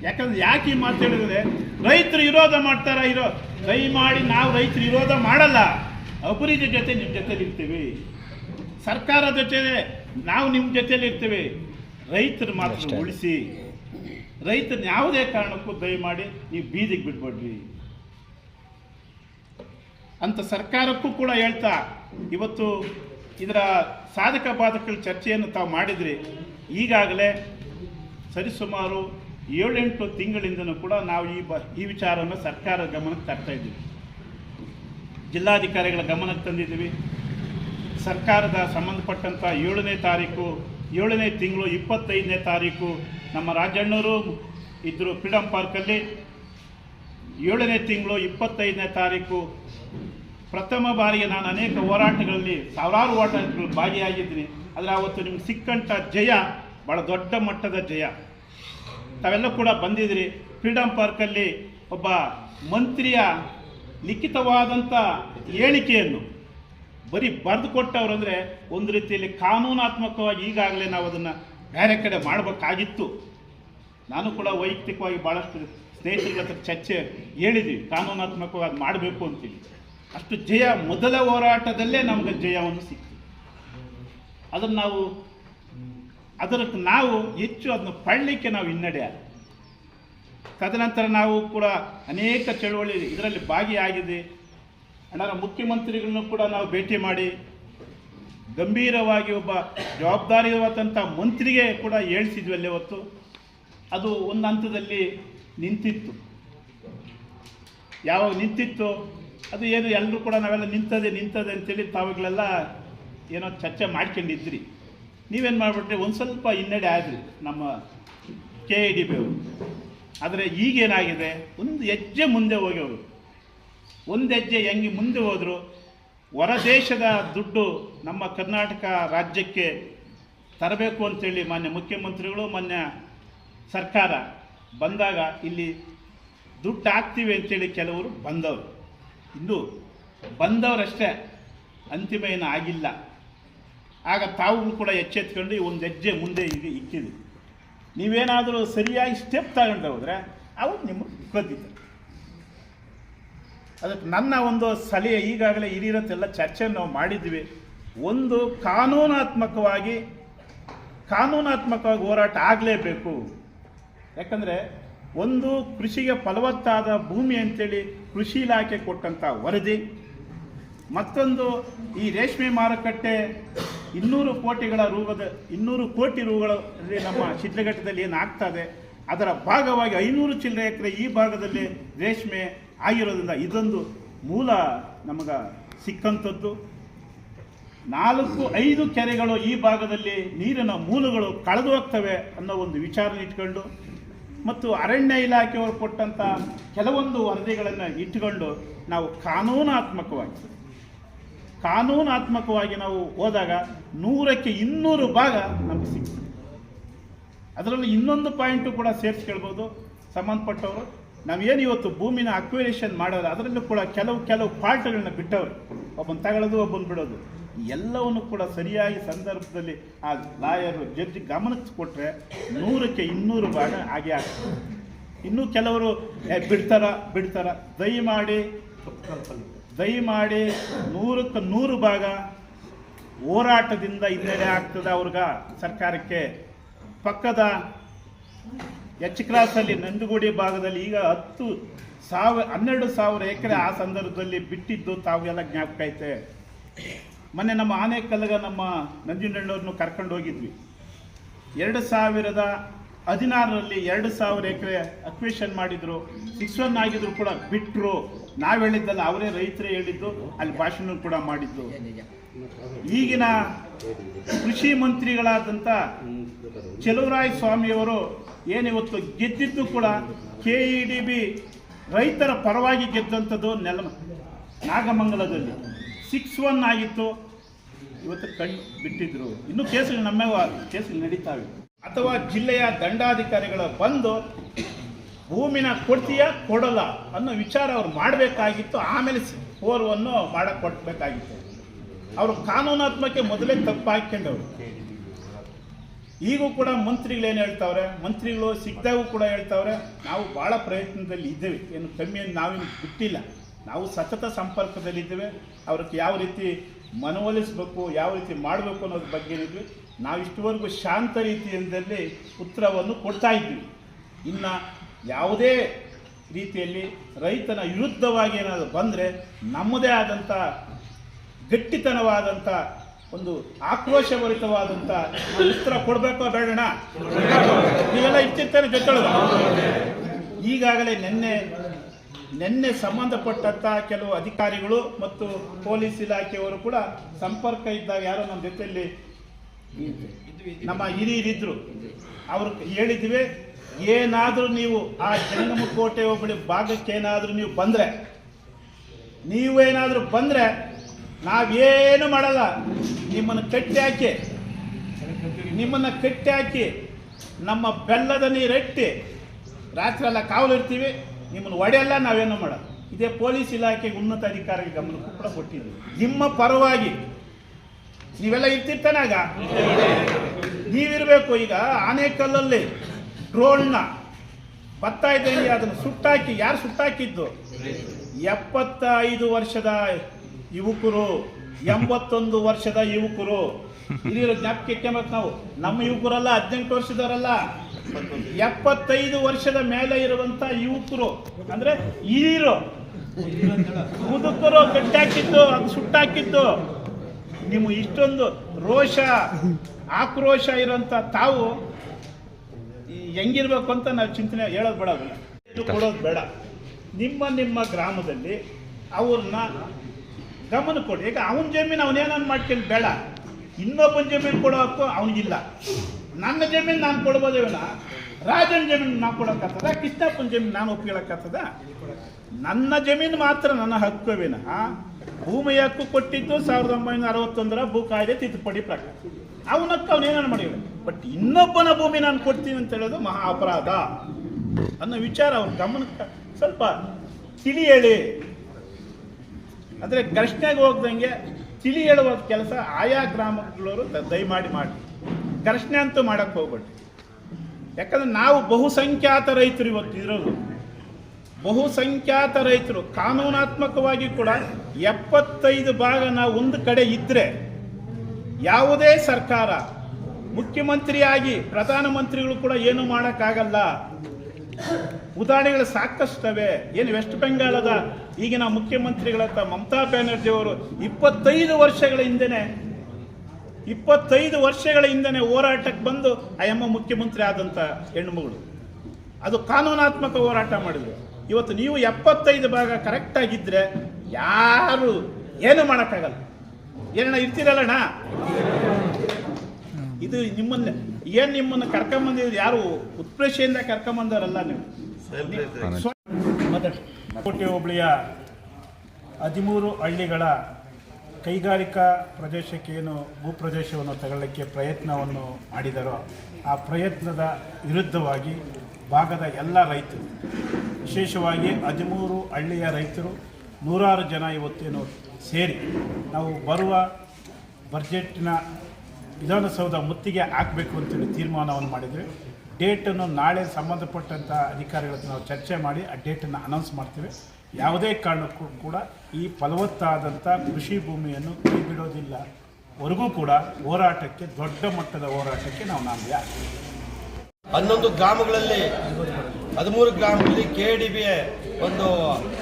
ಯಾಕಂದ್ರೆ ಯಾಕೆ ಈ ಮಾತು ಹೇಳಿದ್ರೆ ರೈತರು ವಿರೋಧ ಮಾಡ್ತಾರ ಇರೋ ದಯಮಾಡಿ ನಾವು ರೈತರು ವಿರೋಧ ಮಾಡಲ್ಲ. ಅಭಿವೃದ್ಧಿ ಜೊತೆ ನಿಮ್ಮ ಜೊತೆಲಿ ಇರ್ತೀವಿ. ಸರ್ಕಾರದ ಜೊತೆ ನಾವು ನಿಮ್ಮ ಜೊತೆಲಿ ಇರ್ತೀವಿ. ರೈತರು ಮಾತು ಉಳಿಸಿ. ರೈತನ ಯಾವುದೇ ಕಾರಣಕ್ಕೂ ದಯಮಾಡಿ ನೀವು ಬೀದಿಗೆ ಬಿಡ್ಬೇಡ್ರಿ. ಅಂತ ಸರ್ಕಾರಕ್ಕೂ ಕೂಡ ಹೇಳ್ತಾ ಇವತ್ತು ಇದರ ಸಾಧಕ ಬಾಧಕಗಳ ಚರ್ಚೆಯನ್ನು ತಾವು ಮಾಡಿದ್ರಿ. ಈಗಾಗಲೇ ಸರಿಸುಮಾರು ಏಳೆಂಟು ತಿಂಗಳಿಂದನೂ ಕೂಡ ನಾವು ಈ ಬ, ಈ ವಿಚಾರವನ್ನು ಸರ್ಕಾರದ ಗಮನಕ್ಕೆ ತರ್ತಾ ಇದ್ದೀವಿ. ಜಿಲ್ಲಾಧಿಕಾರಿಗಳ ಗಮನಕ್ಕೆ ತಂದಿದ್ದೀವಿ. ಸರ್ಕಾರದ ಸಂಬಂಧಪಟ್ಟಂಥ ಏಳನೇ ತಾರೀಕು, ಏಳನೇ ತಿಂಗಳು ಇಪ್ಪತ್ತೈದನೇ ತಾರೀಕು ನಮ್ಮ ರಾಜಣ್ಣವರು ಇದ್ದರು ಫ್ರೀಡಮ್ ಪಾರ್ಕಲ್ಲಿ ಏಳನೇ ತಿಂಗಳು ಇಪ್ಪತ್ತೈದನೇ ತಾರೀಕು ಪ್ರಥಮ ಬಾರಿಗೆ ನಾನು ಅನೇಕ ಹೋರಾಟಗಳಲ್ಲಿ ಸಾವಿರಾರು ಹೋರಾಟಗಳಲ್ಲಿ ಭಾಗಿಯಾಗಿದ್ದೀನಿ. ಆದರೆ ಅವತ್ತು ನಿಮ್ಗೆ ಸಿಕ್ಕಂಥ ಜಯ ಭಾಳ ದೊಡ್ಡ ಮಟ್ಟದ ಜಯ. ತಾವೆಲ್ಲ ಕೂಡ ಬಂದಿದ್ದೀರಿ. ಫ್ರೀಡಮ್ ಪಾರ್ಕಲ್ಲಿ ಒಬ್ಬ ಮಂತ್ರಿಯ ಲಿಖಿತವಾದಂಥ ಹೇಳಿಕೆಯನ್ನು ಬರೀ ಬರೆದು ಕೊಟ್ಟವ್ರು ಅಂದರೆ ಒಂದು ರೀತಿಯಲ್ಲಿ ಕಾನೂನಾತ್ಮಕವಾಗಿ ಈಗಾಗಲೇ ನಾವು ಅದನ್ನು ಬೇರೆ ಕಡೆ ಮಾಡಬೇಕಾಗಿತ್ತು. ನಾನು ಕೂಡ ವೈಯಕ್ತಿಕವಾಗಿ ಭಾಳಷ್ಟು ಸ್ನೇಹಿತರ ಹತ್ರ ಚರ್ಚೆ ಹೇಳಿದ್ವಿ. ಕಾನೂನಾತ್ಮಕವಾಗಿ ಅದು ಮಾಡಬೇಕು ಅಂತೇಳಿ ಅಷ್ಟು ಜಯ ಮೊದಲ ಹೋರಾಟದಲ್ಲೇ ನಮಗೆ ಜಯವನ್ನು ಸಿಕ್ತು. ಅದನ್ನು ನಾವು ಅದಕ್ಕೆ ನಾವು ಹೆಚ್ಚು ಅದನ್ನು ಪಡಲಿಕ್ಕೆ ನಾವು ಹಿನ್ನಡೆ ತದನಂತರ ನಾವು ಕೂಡ ಅನೇಕ ಚಳುವಳಿ ಇದರಲ್ಲಿ ಭಾಗಿಯಾಗಿದೆ ಅಣ್ಣರ ಮುಖ್ಯಮಂತ್ರಿಗಳನ್ನು ಕೂಡ ನಾವು ಭೇಟಿ ಮಾಡಿ, ಗಂಭೀರವಾಗಿ ಒಬ್ಬ ಜವಾಬ್ದಾರಿಯುವಂಥ ಮಂತ್ರಿಗೆ ಕೂಡ ಹೇಳಿಸಿದ್ವಿ ಅಲ್ಲಿ ಹೊತ್ತು ಅದು ಒಂದು ಹಂತದಲ್ಲಿ ನಿಂತಿತ್ತು. ಯಾವಾಗ ನಿಂತಿತ್ತು ಅದು ಏನು ಎಲ್ಲರೂ ಕೂಡ ನಾವೆಲ್ಲ ನಿಂತದೆ ನಿಂತದೆ ಅಂತೇಳಿ ತಾವುಗಳೆಲ್ಲ ಏನೋ ಚರ್ಚೆ ಮಾಡ್ಕೊಂಡಿದ್ರಿ. ನೀವೇನು ಮಾಡಿಬಿಟ್ರಿ, ಒಂದು ಸ್ವಲ್ಪ ಹಿನ್ನಡೆ ಆದ್ರಿ ನಮ್ಮ ಕೆ ಐ ಡಿ ಬಿ ಅವರು. ಆದರೆ ಈಗೇನಾಗಿದೆ, ಒಂದು ಹೆಜ್ಜೆ ಮುಂದೆ ಹೋಗ್ಯವರು. ಒಂದು ಹೆಜ್ಜೆ ಹೆಂಗೆ ಮುಂದೆ ಹೋದರು, ಹೊರ ದೇಶದ ದುಡ್ಡು ನಮ್ಮ ಕರ್ನಾಟಕ ರಾಜ್ಯಕ್ಕೆ ತರಬೇಕು ಅಂತೇಳಿ ಮಾನ್ಯ ಮುಖ್ಯಮಂತ್ರಿಗಳು, ಮಾನ್ಯ ಸರ್ಕಾರ ಬಂದಾಗ ಇಲ್ಲಿ ದುಡ್ಡು ಹಾಕ್ತೀವಿ ಅಂತೇಳಿ ಕೆಲವರು ಬಂದವರು. ಇನ್ನು ಬಂದವರಷ್ಟೇ ಅಂತಿಮ ಏನು ಆಗಿಲ್ಲ. ಆಗ ತಾವು ಕೂಡ ಎಚ್ಚೆತ್ಕೊಂಡು ಒಂದು ಹೆಜ್ಜೆ ಮುಂದೆ ಈಗ ಇಕ್ಕಿದ್ವಿ ನೀವೇನಾದರೂ ಸರಿಯಾಗಿ ಸ್ಟೆಪ್ ತಗೊಂಡು ಹೋದರೆ ಅವರು ನಿಮಗೆ ಕದ್ದಿದ್ದಾರೆ ಅದಕ್ಕೆ ನನ್ನ ಒಂದು ಸಲಹೆ ಈಗಾಗಲೇ ಹಿರಿಯರತ್ತೆಲ್ಲ ಚರ್ಚೆಯನ್ನು ನಾವು ಮಾಡಿದ್ವಿ. ಒಂದು ಕಾನೂನಾತ್ಮಕವಾಗಿ ಕಾನೂನಾತ್ಮಕವಾಗಿ ಹೋರಾಟ ಆಗಲೇಬೇಕು. ಯಾಕಂದರೆ ಒಂದು ಕೃಷಿಗೆ ಫಲವತ್ತಾದ ಭೂಮಿ ಅಂತೇಳಿ ಕೃಷಿ ಇಲಾಖೆ ಕೊಟ್ಟಂಥ ವರದಿ, ಮತ್ತೊಂದು ಈ ರೇಷ್ಮೆ ಮಾರುಕಟ್ಟೆ ಇನ್ನೂರು ಕೋಟಿಗಳ ರೂಪದ, ಇನ್ನೂರು ಕೋಟಿ ರೂಗಳಲ್ಲಿ ನಮ್ಮ ಶಿಡ್ಲಘಟ್ಟದಲ್ಲಿ ಏನಾಗ್ತದೆ ಅದರ ಭಾಗವಾಗಿ ಐನೂರು ಚಿಲ್ಲರೆ ಎಕರೆ ಈ ಭಾಗದಲ್ಲಿ ರೇಷ್ಮೆ ಆಗಿರೋದ್ರಿಂದ ಇದೊಂದು ಮೂಲ ನಮಗೆ ಸಿಕ್ಕಂಥದ್ದು. ನಾಲ್ಕು, ಐದು ಕೆರೆಗಳು ಈ ಭಾಗದಲ್ಲಿ ನೀರಿನ ಮೂಲಗಳು ಕಳೆದು ಹೋಗ್ತವೆ ಅನ್ನೋ ಒಂದು ವಿಚಾರ ಇಟ್ಕೊಂಡು ಮತ್ತು ಅರಣ್ಯ ಇಲಾಖೆಯವರು ಕೊಟ್ಟಂಥ ಕೆಲವೊಂದು ವರದಿಗಳನ್ನು ಇಟ್ಟುಕೊಂಡು ನಾವು ಕಾನೂನಾತ್ಮಕವಾಗಿ ಕಾನೂನಾತ್ಮಕವಾಗಿ ನಾವು ಹೋದಾಗ ನೂರಕ್ಕೆ ಇನ್ನೂರು ಭಾಗ ನಮಗೆ ಸಿಗ್ತದೆ. ಅದರಲ್ಲಿ ಇನ್ನೊಂದು ಪಾಯಿಂಟು ಕೂಡ ಸೇರಿಸ್ಕೊಳ್ಬೋದು ಸಂಬಂಧಪಟ್ಟವರು, ನಾವೇನು ಇವತ್ತು ಭೂಮಿನ ಅಕ್ವೇರೇಷನ್ ಮಾಡೋದು, ಅದರಲ್ಲೂ ಕೂಡ ಕೆಲವು ಕೆಲವು ಪಾರ್ಟ್ಗಳನ್ನ ಬಿಟ್ಟವರು. ಒಬ್ಬನ ತಗೊಳ್ಳೋದು ಒಬ್ಬನ ಬಿಡೋದು. ಎಲ್ಲವನ್ನು ಕೂಡ ಸರಿಯಾಗಿ ಸಂದರ್ಭದಲ್ಲಿ ಆ ಲಾಯರು, ಜಡ್ಜ್ ಗಮನಕ್ಕೆ ಕೊಟ್ಟರೆ ನೂರಕ್ಕೆ ಇನ್ನೂರು ಭಾಗ ಹಾಗೆ ಆಗ್ತದೆ. ಇನ್ನೂ ಕೆಲವರು ಬಿಡ್ತಾರ ಬಿಡ್ತಾರ, ದಯಮಾಡಿ ದಯಮಾಡಿ ನೂರಕ್ಕೆ ನೂರು ಭಾಗ ಹೋರಾಟದಿಂದ ಹಿನ್ನಡೆ ಆಗ್ತದೆ ಅವ್ರಿಗ ಸರ್ಕಾರಕ್ಕೆ. ಪಕ್ಕದ ಎಚ್ ಕ್ರಾಸಲ್ಲಿ ನಂದುಗುಡಿ ಭಾಗದಲ್ಲಿ ಈಗ ಹತ್ತು ಸಾವಿರ, ಹನ್ನೆರಡು ಸಾವಿರ ಎಕರೆ ಆ ಸಂದರ್ಭದಲ್ಲಿ ಬಿಟ್ಟಿದ್ದು ತಾವೆಲ್ಲ ಜ್ಞಾಪಕ ಐತೆ. ಮೊನ್ನೆ ನಮ್ಮ ಆನೆಕಲ್ಗ ನಮ್ಮ ನಂಜುಂಡಣ್ಣವ್ರನ್ನು ಕರ್ಕೊಂಡು ಹೋಗಿದ್ವಿ. ಎರಡು ಸಾವಿರದ ಹದಿನಾರರಲ್ಲಿ ಎರಡು ಸಾವಿರ ಎಕರೆ ಅಕ್ವೇಷನ್ ಮಾಡಿದ್ರು. ಸಿಕ್ಸ್ ಒನ್ ಆಗಿದ್ರು ಕೂಡ ಬಿಟ್ಟರು ನಾವು ಹೇಳಿದ್ದಲ್ಲ, ಅವರೇ ರೈತರೇ ಹೇಳಿದ್ದು, ಅಲ್ಲಿ ಭಾಷಣ ಕೂಡ ಮಾಡಿದ್ದು. ಈಗಿನ ಕೃಷಿ ಮಂತ್ರಿಗಳಾದಂಥ ಚೆಲುವರಾಯ ಸ್ವಾಮಿಯವರು ಏನಿವತ್ತು ಗೆದ್ದಿದ್ದು ಕೂಡ ಕೆ ಇ ಡಿ ಬಿ ರೈತರ ಪರವಾಗಿ ಗೆದ್ದಂಥದ್ದು ನೆಲ ನಾಗಮಂಗಲದಲ್ಲಿ. ಸಿಕ್ಸ್ ಒನ್ ಆಗಿತ್ತು. ಇವತ್ತು ಕಣ್ಣು ಬಿಟ್ಟಿದ್ರು. ಇನ್ನು ಕೇಸುಗಳು ನಮ್ಮ ಕೇಸುಗಳು ನಡೀತಾವೆ. ಅಥವಾ ಜಿಲ್ಲೆಯ ದಂಡಾಧಿಕಾರಿಗಳು ಬಂದು ಭೂಮಿನ ಕೊಡ್ತೀಯ, ಕೊಡಲ್ಲ ಅನ್ನೋ ವಿಚಾರ ಅವ್ರು ಮಾಡಬೇಕಾಗಿತ್ತು. ಆಮೇಲೆ ಫೋರ್ವನ್ನು ಮಾಡಕ್ಕೆ ಕೊಡಬೇಕಾಗಿತ್ತು ಅವರು ಕಾನೂನಾತ್ಮಕ ಮೊದಲೇ ತಪ್ಪು ಹಾಕ್ಕೊಂಡವ್ರು. ಈಗೂ ಕೂಡ ಮಂತ್ರಿಗಳು ಏನು ಹೇಳ್ತಾವ್ರೆ? ಮಂತ್ರಿಗಳು ಸಿಕ್ಕಿದಾಗೂ ಕೂಡ ಹೇಳ್ತಾವ್ರೆ, ನಾವು ಭಾಳ ಪ್ರಯತ್ನದಲ್ಲಿ ಇದ್ದೇವೆ. ಏನು ಕಮ್ಮಿಯನ್ನು ನಾವೇನು ಬಿಟ್ಟಿಲ್ಲ. ನಾವು ಸತತ ಸಂಪರ್ಕದಲ್ಲಿದ್ದೇವೆ. ಅವ್ರಿಗೆ ಯಾವ ರೀತಿ ಮನವೊಲಿಸಬೇಕು ಯಾವ ರೀತಿ ಮಾಡಬೇಕು ಅನ್ನೋದ್ರ ಬಗ್ಗೆ ಏನಿದ್ವಿ ನಾವು ಇಷ್ಟುವರೆಗೂ ಶಾಂತ ರೀತಿಯಿಂದಲ್ಲಿ ಉತ್ತರವನ್ನು ಕೊಡ್ತಾ ಇದ್ವಿ. ಇನ್ನು ಯಾವುದೇ ರೀತಿಯಲ್ಲಿ ರೈತನ ವಿರುದ್ಧವಾಗಿ ಏನಾದರೂ ಬಂದರೆ ನಮ್ಮದೇ ಆದಂಥ ಗಟ್ಟಿತನವಾದಂಥ ಒಂದು ಆಕ್ರೋಶಭರಿತವಾದಂಥ ಉತ್ತರ ಕೊಡಬೇಕೋ ಬೇಡಣ ನೀವೆಲ್ಲ ಇಚ್ಛಿತ್ತೇನೆ ಜೊತೆ ಈಗಾಗಲೇ ನಿನ್ನೆ ನಿನ್ನೆ ಸಂಬಂಧಪಟ್ಟಂಥ ಕೆಲವು ಅಧಿಕಾರಿಗಳು ಮತ್ತು ಪೊಲೀಸ್ ಇಲಾಖೆಯವರು ಕೂಡ ಸಂಪರ್ಕ ಇದ್ದಾಗ ಯಾರೋ ನಮ್ಮ ಜೊತೆಯಲ್ಲಿ ನಮ್ಮ ಹಿರಿಯರಿದ್ರು. ಅವರು ಹೇಳಿದ್ವಿ, ಏನಾದರೂ ನೀವು ಆ ಜಂಗಮಕೋಟೆ ಒಬ್ಬಳಿ ಭಾಗಕ್ಕೆ ಏನಾದರೂ ನೀವು ಬಂದರೆ, ನೀವೇನಾದರೂ ಬಂದರೆ ನಾವೇನು ಮಾಡಲ್ಲ. ನಿಮ್ಮನ್ನು ಕಟ್ಟಿ ಹಾಕಿ ನಿಮ್ಮನ್ನು ಕಟ್ಟಿ ಹಾಕಿ ನಮ್ಮ ಬೆಲ್ಲದ ನೀರೆಟ್ಟಿ ರಾತ್ರಿ ಎಲ್ಲ ಕಾವಲು ಇರ್ತೀವಿ ನಿಮ್ಮನ್ನು ಒಡೆಯಲ್ಲ, ನಾವೇನು ಮಾಡಲ್ಲ ಇದೇ ಪೊಲೀಸ್ ಇಲಾಖೆ ಉನ್ನತ ಅಧಿಕಾರಿಗೆ ಗಮನ ಕೂಡ ಕೊಟ್ಟಿದ್ದೀವಿ. ನಿಮ್ಮ ಪರವಾಗಿ. ನೀವೆಲ್ಲ ಇರ್ತಿರ್ತಾನಾಗ ನೀವಿರಬೇಕು ಈಗ ಆನೆಕಲ್ಲಲ್ಲಿ ಡ್ರೋನ್ನ ಬರ್ತಾ ಇದ್ದಂಗೆ ಅದನ್ನು ಸುಟ್ಟಾಕಿ, ಯಾರು ಸುಟ್ಟಾಕಿದ್ದು? ಎಪ್ಪತ್ತೈದು ವರ್ಷದ ಯುವಕರು, ಎಂಬತ್ತೊಂದು ವರ್ಷದ ಯುವಕರು. ಇಲ್ಲಿರೋ ಜ್ಞಾಪಕ ಇಟ್ಕೊಬೇಕು ನಾವು. ನಮ್ಮ ಯುವಕರಲ್ಲ, ಹದಿನೆಂಟು ವರ್ಷದವರಲ್ಲ. ಎಪ್ಪತ್ತೈದು ವರ್ಷದ ಮೇಲೆ ಇರುವಂತ ಯುವಕರು, ಅಂದ್ರೆ ಹಿರಿಯರು, ಮುದುಕರು ಕಟ್ಟಾಕಿದ್ದು ಅದು ಸುಟ್ಟಾಕಿದ್ದು ನಿಮ್ಮ ಇಷ್ಟೊಂದು ರೋಷ, ಆಕ್ರೋಶ ಇರೋಂಥ ತಾವು ಹೆಂಗಿರ್ಬೇಕು ಅಂತ ನಾವು ಚಿಂತನೆ ಹೇಳೋದು ಬೇಡ ಕೊಡೋದು ಬೇಡ. ನಿಮ್ಮ ನಿಮ್ಮ ಗ್ರಾಮದಲ್ಲಿ ಅವ್ರನ್ನ ಗಮನ ಕೊಡಿ. ಈಗ ಅವನ ಜಮೀನು ಅವನೇನನ್ನು ಮಾಡ್ಕೊಂಡು ಬೇಡ. ಇನ್ನೊಬ್ಬನ ಜಮೀನು ಕೊಡೋ ಹಕ್ಕು ಅವನಿಗಿಲ್ಲ. ನನ್ನ ಜಮೀನು ನಾನು ಕೊಡ್ಬೋದೇವಲ್ಲ ರಾಜನ ಜಮೀನು ನಾವು ಕೊಡೋಕ್ಕಾಗ್ತದ? ಕೃಷ್ಣಪ್ಪನ ಜಮೀನು ನಾನು ಒಪ್ಕೊಳ್ಳೋಕ್ಕಾಗ್ತದ ನನ್ನ ಜಮೀನು ಮಾತ್ರ ನನ್ನ ಹಕ್ಕು ವಿನಃ. ಭೂಮಿ ಹಕ್ಕು ಕೊಟ್ಟಿದ್ದು ಸಾವಿರದ ಒಂಬೈನೂರ ಅರವತ್ತೊಂದರ ಭೂ ಕಾಯ್ದೆ ತಿದ್ದುಪಡಿ ಪ್ರಕಾರ. ಅವನಕ್ಕ ಹಕ್ಕು ಅವನೇನು ಮಾಡಿಲ್ಲ ಬಟ್ ಇನ್ನೊಬ್ಬನ ಭೂಮಿ ನಾನು ಕೊಡ್ತೀನಿ ಅಂತ ಹೇಳೋದು ಮಹಾ ಅಪರಾಧ. ಅನ್ನೋ ವಿಚಾರ ಅವ್ರ ಗಮನಕ್ಕೆ ಸ್ವಲ್ಪ ತಿಳಿ ಹೇಳಿ. ಅಂದರೆ ಕೃಷ್ಣಗೆ ಹೋಗ್ದಂಗೆ ತಿಳಿ ಹೇಳುವ ಕೆಲಸ ಆಯಾ ಗ್ರಾಮಗಳವರು ದಯಮಾಡಿ ಮಾಡಿ. ಘರ್ಷಣೆ ಅಂತೂ ಮಾಡಕ್ಕೆ ಹೋಗ್ಬೇಡಿ. ಯಾಕಂದ್ರೆ ನಾವು ಬಹುಸಂಖ್ಯಾತ ರೈತರು ಇವತ್ತು ಇರೋದು. ಬಹುಸಂಖ್ಯಾತ ರೈತರು ಕಾನೂನಾತ್ಮಕವಾಗಿ ಕೂಡ ಎಪ್ಪತ್ತೈದು ಭಾಗ ನಾವು ಒಂದು ಕಡೆ ಇದ್ದರೆ ಯಾವುದೇ ಸರ್ಕಾರ ಮುಖ್ಯಮಂತ್ರಿಯಾಗಿ ಪ್ರಧಾನಮಂತ್ರಿಗಳು ಕೂಡ ಏನು ಮಾಡೋಕ್ಕಾಗಲ್ಲ. ಉದಾಹರಣೆಗಳು ಸಾಕಷ್ಟವೆ. ಏನು ವೆಸ್ಟ್ ಬೆಂಗಾಲದ ಈಗಿನ ಮುಖ್ಯಮಂತ್ರಿಗಳಂತ ಮಮತಾ ಬ್ಯಾನರ್ಜಿ ಅವರು ಇಪ್ಪತ್ತೈದು ವರ್ಷಗಳ ಹಿಂದೆನೆ ಇಪ್ಪತ್ತೈದು ವರ್ಷಗಳ ಹಿಂದೆ ಹೋರಾಟಕ್ಕೆ ಬಂದು ಆ ಎಮ್ಮ ಮುಖ್ಯಮಂತ್ರಿ ಆದಂಥ ಹೆಣ್ಣುಮಗಳು ಅದು ಕಾನೂನಾತ್ಮಕ ಹೋರಾಟ ಮಾಡಿದ್ರು. ಇವತ್ತು ನೀವು ಎಪ್ಪತ್ತೈದು ಭಾಗ ಕರೆಕ್ಟ್ ಆಗಿದ್ರೆ ಯಾರು ಏನು ಮಾಡೋಕ್ಕಾಗಲ್ಲ. ಏನಣ್ಣ ಇರ್ತೀರಲ್ಲಣ್ಣ ಇದು ನಿಮ್ಮನ್ನ. ಏನ್ ನಿಮ್ಮನ್ನ ಕರ್ಕೊಂಬಂದಿದ್ರು ಯಾರು? ಉತ್ಪ್ರೇಷೆಯಿಂದ ಕರ್ಕೊಂಬಂದವರಲ್ಲ ನೀವು. ಕೋಟೆ ಹೋಬಳಿಯ ಹದಿಮೂರು ಹಳ್ಳಿಗಳ ಕೈಗಾರಿಕಾ ಪ್ರದೇಶಕ್ಕೆ ಏನು ಭೂಪ್ರದೇಶವನ್ನು ತಗೊಳ್ಳೋಕ್ಕೆ ಪ್ರಯತ್ನವನ್ನು ಮಾಡಿದರೋ ಆ ಪ್ರಯತ್ನದ ವಿರುದ್ಧವಾಗಿ ಭಾಗದ ಎಲ್ಲ ರೈತರು, ವಿಶೇಷವಾಗಿ ಹದಿಮೂರು ಹಳ್ಳಿಯ ರೈತರು, ನೂರಾರು ಜನ ಇವತ್ತೇನು ಸೇರಿ ನಾವು ಬರುವ ಬಜೆಟ್ನ ವಿಧಾನಸೌಧ ಮುತ್ತಿಗೆ ಹಾಕಬೇಕು ಅಂತೇಳಿ ತೀರ್ಮಾನವನ್ನು ಮಾಡಿದರೆ ಡೇಟನ್ನು ನಾಳೆ ಸಂಬಂಧಪಟ್ಟಂಥ ಅಧಿಕಾರಿಗಳ ನಾವು ಚರ್ಚೆ ಮಾಡಿ ಆ ಡೇಟನ್ನು ಅನೌನ್ಸ್ ಮಾಡ್ತೀವಿ. ಯಾವುದೇ ಕಾರಣಕ್ಕೂ ಕೂಡ ಈ ಫಲವತ್ತಾದಂಥ ಕೃಷಿ ಭೂಮಿಯನ್ನು ಕೈ ಬಿಡೋದಿಲ್ಲ ವರೆಗೂ ಕೂಡ ಹೋರಾಟಕ್ಕೆ, ದೊಡ್ಡ ಮಟ್ಟದ ಹೋರಾಟಕ್ಕೆ ನಾವು ನಾಂದಿ ಹನ್ನೊಂದು ಗ್ರಾಮಗಳಲ್ಲಿ, ಹದಿಮೂರು ಗ್ರಾಮಗಳಲ್ಲಿ ಕೆ ಡಿ ಬಿ ಒಂದು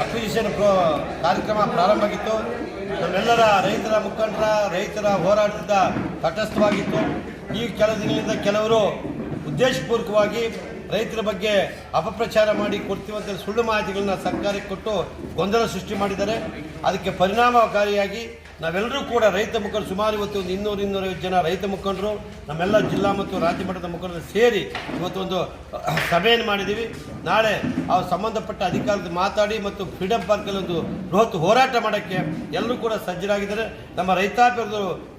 ಅಕ್ವಿಸಿಷನ್ ಪ್ರೋ, ಕಾರ್ಯಕ್ರಮ ಪ್ರಾರಂಭ ಆಗಿತ್ತು. ನಮ್ಮೆಲ್ಲರ ರೈತರ ಮುಖಂಡರ, ರೈತರ ಹೋರಾಟದ ತಟಸ್ಥವಾಗಿತ್ತು. ಈ ಕೆಲ ದಿನಗಳಿಂದ ಕೆಲವರು ಉದ್ದೇಶಪೂರ್ವಕವಾಗಿ ರೈತರ ಬಗ್ಗೆ ಅಪಪ್ರಚಾರ ಮಾಡಿ ಕೊಡ್ತೀವಂತ ಸುಳ್ಳು ಮಾಹಿತಿಗಳನ್ನ ಸರ್ಕಾರಕ್ಕೆ ಕೊಟ್ಟು ಗೊಂದಲ ಸೃಷ್ಟಿ ಮಾಡಿದ್ದಾರೆ. ಅದಕ್ಕೆ ಪರಿಣಾಮಕಾರಿಯಾಗಿ ನಾವೆಲ್ಲರೂ ಕೂಡ ರೈತ ಮುಖಂಡರು ಸುಮಾರು ಇವತ್ತು ಒಂದು ಇನ್ನೂರು, ಇನ್ನೂರೈವತ್ತು ಜನ ರೈತ ಮುಖಂಡರು ನಮ್ಮೆಲ್ಲ ಜಿಲ್ಲಾ ಮತ್ತು ರಾಜ್ಯ ಮಟ್ಟದ ಮುಖಂಡರು ಸೇರಿ ಇವತ್ತು ಒಂದು ಸಭೆಯನ್ನು ಮಾಡಿದ್ದೀವಿ. ನಾಳೆ ಆ ಸಂಬಂಧಪಟ್ಟ ಅಧಿಕಾರದ ಮಾತಾಡಿ ಮತ್ತು ಫ್ರೀಡಮ್ ಪಾರ್ಕಲ್ಲಿ ಒಂದು ಬೃಹತ್ ಹೋರಾಟ ಮಾಡೋಕ್ಕೆ ಎಲ್ಲರೂ ಕೂಡ ಸಜ್ಜರಾಗಿದ್ದಾರೆ. ನಮ್ಮ ರೈತಾಪಿ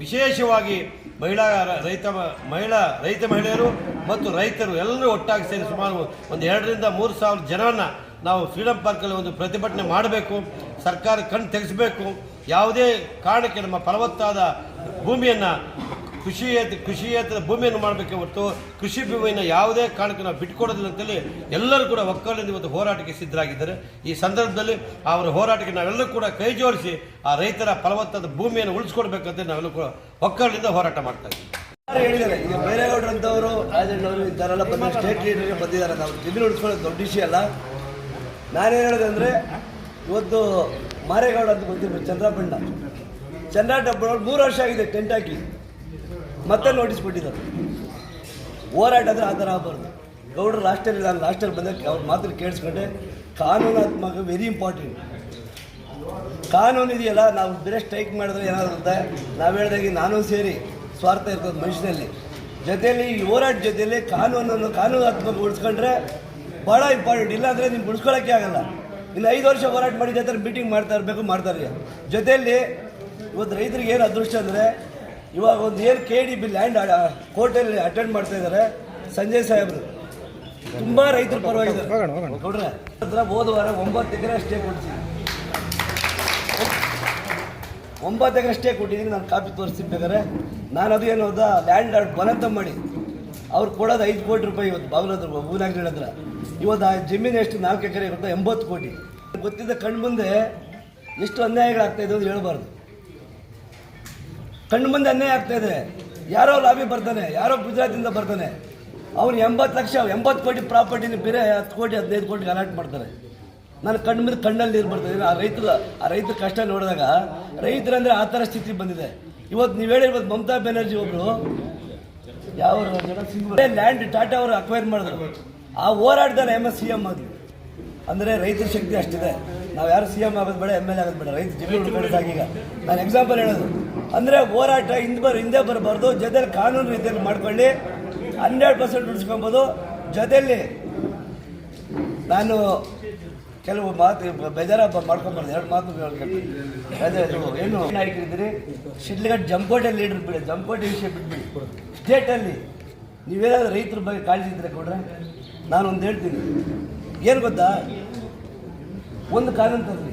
ವಿಶೇಷವಾಗಿ ಮಹಿಳಾ ರೈತ ಮಹಿಳಾ, ರೈತ ಮಹಿಳೆಯರು ಮತ್ತು ರೈತರು ಎಲ್ಲರೂ ಒಟ್ಟಾಗಿ ಸೇರಿ ಸುಮಾರು ಒಂದು ಎರಡರಿಂದ ಮೂರು ಸಾವಿರ ಜನರನ್ನ ನಾವು ಫ್ರೀಡಂ ಪಾರ್ಕಲ್ಲಿ ಒಂದು ಪ್ರತಿಭಟನೆ ಮಾಡಬೇಕು, ಸರ್ಕಾರ ಕಣ್ಣು ತೆಗೆಸಬೇಕು. ಯಾವುದೇ ಕಾರಣಕ್ಕೆ ನಮ್ಮ ಫಲವತ್ತಾದ ಭೂಮಿಯನ್ನು ಕೃಷಿಯೇತ ಕೃಷಿಯೇತರ ಭೂಮಿಯನ್ನು ಮಾಡಬೇಕೆ ಹೊರತು ಕೃಷಿ ಭೂಮಿಯನ್ನು ಯಾವುದೇ ಕಾರಣಕ್ಕೆ ನಾವು ಬಿಟ್ಕೊಡೋದಿಲ್ಲ ಅಂತೇಳಿ ಎಲ್ಲರೂ ಕೂಡ ಒಕ್ಕಲಿಂದ ಇವತ್ತು ಹೋರಾಟಕ್ಕೆ ಸಿದ್ಧರಾಗಿದ್ದಾರೆ. ಈ ಸಂದರ್ಭದಲ್ಲಿ ಅವರ ಹೋರಾಟಕ್ಕೆ ನಾವೆಲ್ಲರೂ ಕೂಡ ಕೈ ಜೋಡಿಸಿ ಆ ರೈತರ ಫಲವತ್ತಾದ ಭೂಮಿಯನ್ನು ಉಳಿಸ್ಕೊಡ್ಬೇಕಂತ ನಾವೆಲ್ಲರೂ ಕೂಡ ಒಕ್ಕಲಿಂದ ಹೋರಾಟ ಮಾಡ್ತಾ ಇದ್ದೀವಿ. ಹೇಳಿದ್ದಾರೆ? ಈಗ ಬೈರೇಗೌಡರು ಅಂತವರು ರಾಜಣ್ಣವರು ಇದ್ದಾರೆಲ್ಲ ಬಂದು ಸ್ಟೇಟ್ ಲೀಡರ್ಗೆ ಬಂದಿದ್ದಾರೆ ನಾವು ಜಮೀನು ಉಳಿಸ್ಕೊಳ್ಳೋದು ದೊಡ್ಡ ವಿಷಯ ಅಲ್ಲ. ನಾನೇನು ಹೇಳೋದಂದ್ರೆ ಇವತ್ತು ಮಾರೇಗೌಡ ಅಂತ ಗೊತ್ತಿರ್ಬೇಕು ಚಂದ್ರಪಂಡ ಚಂದ್ರಪ್ಪನವ್ರು ಮೂರು ವರ್ಷ ಆಗಿದೆ ಟೆಂಟ್ ಹಾಕಿ. ಮತ್ತೆ ನೋಟಿಸ್ ಕೊಟ್ಟಿದ್ದಾರೆ. ಹೋರಾಟ ಅಂದರೆ ಆ ಥರ ಆಗಬಾರ್ದು. ಗೌಡರು ಲಾಸ್ಟಲ್ಲಿ ನಾನು ಲಾಸ್ಟಲ್ಲಿ ಬಂದಾಗ ಅವ್ರ ಮಾತನ್ನು ಕೇಳಿಸ್ಕೊಂಡೆ. ಕಾನೂನಾತ್ಮಕ ವೆರಿ ಇಂಪಾರ್ಟೆಂಟ್ ಕಾನೂನು ಇದೆಯಲ್ಲ, ನಾವು ಬೇರೆ ಸ್ಟ್ರೈಕ್ ಮಾಡಿದ್ರೆ ಏನಾದರೂ ಅಂತ ನಾವು ಹೇಳ್ದಾಗೆ ನಾನು ಸೇರಿ. ಸ್ವಾರ್ಥ ಇರ್ತದೆ ಮನುಷ್ಯನಲ್ಲಿ. ಜೊತೆಯಲ್ಲಿ ಈ ಹೋರಾಟ ಜೊತೆಯಲ್ಲಿ ಕಾನೂನನ್ನು ಕಾನೂನಾತ್ಮಕ ಉಳಿಸ್ಕೊಂಡ್ರೆ ಭಾಳ ಇಂಪಾರ್ಟೆಂಟ್ ಇಲ್ಲಾಂದರೆ ನೀವು ಉಳಿಸ್ಕೊಳ್ಳೋಕ್ಕೆ ಆಗಲ್ಲ. ಇನ್ನು ಐದು ವರ್ಷ ಹೋರಾಟ ಮಾಡಿ ಜೊತೆ ಮೀಟಿಂಗ್ ಮಾಡ್ತಾ ಇರಬೇಕು ಮಾಡ್ತಾರೆ. ಜೊತೆಯಲ್ಲಿ ಇವತ್ತು ರೈತರಿಗೆ ಏನು ಅದೃಷ್ಟ ಅಂದರೆ ಇವಾಗ ಒಂದು ಏನು ಕೆ ಡಿ ಬಿ ಲ್ಯಾಂಡ್ ಕೋರ್ಟಲ್ಲಿ ಅಟೆಂಡ್ ಮಾಡ್ತಾ ಇದ್ದಾರೆ ಸಂಜಯ್ ಸಾಹೇಬರು. ತುಂಬ ರೈತರು ಪರವಾಗಿದ್ದಾರೆ. ನೋಡ್ರೆ. ಹೋದ ವಾರ ಒಂಬತ್ತು ಎಕರೆ ಅಷ್ಟೇ ಕೊಡ್ತೀನಿ ಒಂಬತ್ತು ಎಕರೆ ಅಷ್ಟೇ ಕೊಟ್ಟಿದ್ದೀನಿ, ನಾನು ಕಾಪಿ ತೋರಿಸ್ತೀನಿ ಬೇಕಾದ್ರೆ. ನಾನು ಅದು ಏನು ಹೋದ ಲ್ಯಾಂಡ್ ಬಲಂತ ಮಾಡಿ. ಅವ್ರು ಕೊಡೋದು ಐದು ಕೋಟಿ ರೂಪಾಯಿ ಇವತ್ತು ಬಾಗಿಲತ್ರ ಭೂನಾಗ್ರಿ ಹತ್ರ. ಇವತ್ತು ಆ ಜಮೀನು ಎಷ್ಟು? ನಾಲ್ಕು ಎಕರೆ ಇರುತ್ತೆ? ಎಂಬತ್ತು ಕೋಟಿ. ಗೊತ್ತಿದ್ದ ಕಣ್ಣು ಮುಂದೆ ಎಷ್ಟು ಅನ್ಯಾಯಗಳಾಗ್ತಾ ಇದೆ ಅಂತ ಹೇಳ್ಬಾರ್ದು. ಕಣ್ಣು ಮುಂದೆ ಅನ್ಯಾಯ ಆಗ್ತಾಯಿದೆ ಯಾರೋ ಲಾಬಿ ಬರ್ತಾನೆ, ಯಾರೋ ಗುಜರಾತಿಂದ ಬರ್ತಾನೆ. ಅವ್ನು ಎಂಬತ್ತು ಲಕ್ಷ, ಎಂಬತ್ತು ಕೋಟಿ ಪ್ರಾಪರ್ಟಿನ ಬೇರೆ ಹತ್ತು ಕೋಟಿ, ಹದಿನೈದು ಕೋಟಿ ಅಲಾಟ್ ಮಾಡ್ತಾರೆ. ನಾನು ಕಣ್ಣು ಮೇಲೆ ಕಣ್ಣಲ್ಲಿ ನೀರು ಬರ್ತದೆ. ಆ ರೈತರ ಆ ರೈತರ ಕಷ್ಟ ನೋಡಿದಾಗ ರೈತರಂದ್ರೆ ಆ ಥರ ಸ್ಥಿತಿ ಬಂದಿದೆ. ಇವತ್ತು ನೀವು ಹೇಳಿರ್ಬೋದು ಮಮತಾ ಬ್ಯಾನರ್ಜಿ ಒಬ್ಬರು ಯಾವ ಲ್ಯಾಂಡ್ ಟಾಟಾ ಅವರು ಅಕ್ವೈರ್ ಮಾಡಿದ್ರು. ಆ ಹೋರಾಡ್ತಾರೆ ಎಂ ಎಸ್ ಸಿ ಎಂ ಅಂದರೆ ರೈತರ ಶಕ್ತಿ ಅಷ್ಟಿದೆ. ನಾವು ಯಾರು ಸಿ ಎಂ ಆಗೋದು ಬೇಡ ಎಂ ಎಲ್ ಆಗೋದು ಬೇಡ. ರೈತ ಜಿಲ್ಲೆ ಸಾಗೀಗ ನಾನು ಎಕ್ಸಾಂಪಲ್ ಹೇಳೋದು. ಅಂದರೆ ಹೋರಾಟ ಹಿಂದೆ ಬರ್ ಹಿಂದೆ ಬರಬಾರ್ದು. ಜೊತೆಯಲ್ಲಿ ಕಾನೂನು ರೀತಿಯಲ್ಲಿ ಮಾಡ್ಕೊಳ್ಳಿ ಹನ್ನೆರಡು ಪರ್ಸೆಂಟ್ ಉಳಿಸ್ಕೊಬೋದು. ಜೊತೆಯಲ್ಲಿ ನಾನು ಕೆಲವು ಮಾತು ಬೇಜಾರ ಮಾಡ್ಕೊಂಬಾರ್ದು. ಎರಡು ಮಾತು ಅದೇ ಏನು ನಾಯಕರಿದ್ದೀರಿ? ಶಿಡ್ಲಘಟ್ಟ ಜಂಕೋಟೆ ಲೀಡರ್ ಬಿಡಿ. ಜಂಪೋಟೆ ವಿಷಯ ಬಿಟ್ಬಿಡಿ. ಸ್ಟೇಟಲ್ಲಿ ನೀವೇನಾದ್ರೂ ರೈತರ ಬಗ್ಗೆ ಕಾಳಜಿ ಇದ್ರೆ ಕೊಡ್ರೆ. ನಾನು ಒಂದು ಹೇಳ್ತೀನಿ. ಏನು ಗೊತ್ತಾ? ಒಂದು ಕಾನೂನು ತರಲಿ